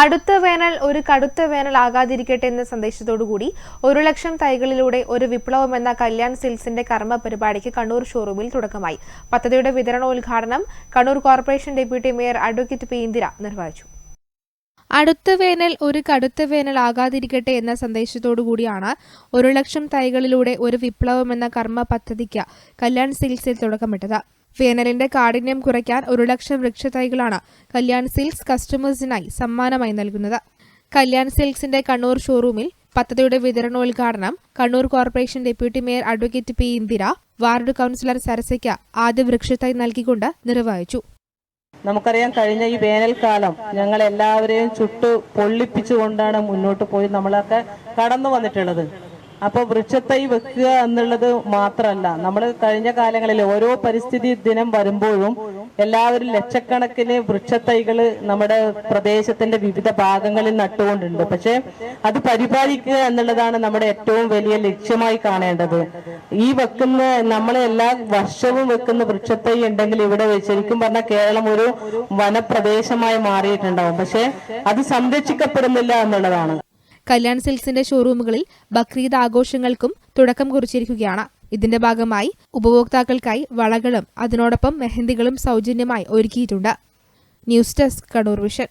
അടുത്ത വേനൽ ഒരു കടുത്ത വേനൽ ആകാതിരിക്കട്ടെ എന്ന സന്ദേശത്തോടുകൂടി ഒരു ലക്ഷം തൈകളിലൂടെ ഒരു വിപ്ലവം എന്ന കല്യാൺ സിൽസിന്റെ കർമ്മ പരിപാടിക്ക് കണ്ണൂർ ഷോറൂമിൽ തുടക്കമായി. പദ്ധതിയുടെ വിതരണോദ്ഘാടനം Kannur corporation deputy mayor advocate P. Indira നിർവഹിച്ചു. അടുത്ത വേനൽ ഒരു കടുത്ത വേനൽ ആകാതിരിക്കട്ടെ എന്ന സന്ദേശത്തോടു കൂടിയാണ് ഒരു ലക്ഷം തൈകളിലൂടെ ഒരു വിപ്ലവം എന്ന കർമ്മ പദ്ധതിക്ക് കല്യാൺ സിൽസിൽ തുടക്കമിട്ടത്. വേനലിന്റെ കാഠിന്യം കുറയ്ക്കാൻ ഒരു ലക്ഷം വൃക്ഷത്തൈകളാണ് കല്യാൺ സിൽക്സ് കസ്റ്റമേഴ്സിനായി സമ്മാനമായി നൽകുന്നത്. കല്യാൺ സിൽക്സിന്റെ കണ്ണൂർ ഷോറൂമിൽ പദ്ധതിയുടെ വിതരണോദ്ഘാടനം Kannur corporation deputy mayor advocate P Indira ward councillor സരസയ്ക്ക് ആദ്യ വൃക്ഷത്തൈ നൽകിക്കൊണ്ട് നിർവഹിച്ചു. നമുക്കറിയാം കഴിഞ്ഞ ഈ വേനൽക്കാലം ഞങ്ങൾ എല്ലാവരെയും ചുട്ടു പൊള്ളിപ്പിച്ചുകൊണ്ടാണ് മുന്നോട്ട് പോയി നമ്മളൊക്കെ കടന്നു വന്നിട്ടുള്ളത്. അപ്പോൾ വൃക്ഷത്തൈ വെക്കുക എന്നുള്ളത് മാത്രമല്ല. നമ്മൾ കഴിഞ്ഞ കാലങ്ങളിൽ ഓരോ പരിസ്ഥിതി ദിനം വരുമ്പോഴും എല്ലാവരും ലക്ഷക്കണക്കിന് വൃക്ഷത്തൈകൾ നമ്മുടെ പ്രദേശത്തിന്റെ വിവിധ ഭാഗങ്ങളിൽ നട്ടുകൊണ്ടുണ്ട് പക്ഷെ അത് പരിപാലിക്കുക എന്നുള്ളതാണ് നമ്മുടെ ഏറ്റവും വലിയ ലക്ഷ്യമായി കാണേണ്ടത്. ഈ വെക്കുന്ന നമ്മൾ എല്ലാ വർഷവും വെക്കുന്ന വൃക്ഷത്തൈ ഉണ്ടെങ്കിൽ ഇവിടെ ശരിക്കും പറഞ്ഞാൽ കേരളം ഒരു വനപ്രദേശമായി മാറിയിട്ടുണ്ടാവും. പക്ഷെ അത് സംരക്ഷിക്കപ്പെടുന്നില്ല എന്നുള്ളതാണ്. കല്യാൺ സിൽക്സിന്റെ ഷോറൂമുകളിൽ ബക്രീദ് ആഘോഷങ്ങൾക്കും തുടക്കം കുറിച്ചിരിക്കുകയാണ്. ഇതിന്റെ ഭാഗമായി ഉപഭോക്താക്കൾക്കായി വളകളും അതിനോടൊപ്പം മെഹന്തികളും സൗജന്യമായി ഒരുക്കിയിട്ടുണ്ട്. News desk Kannur vision.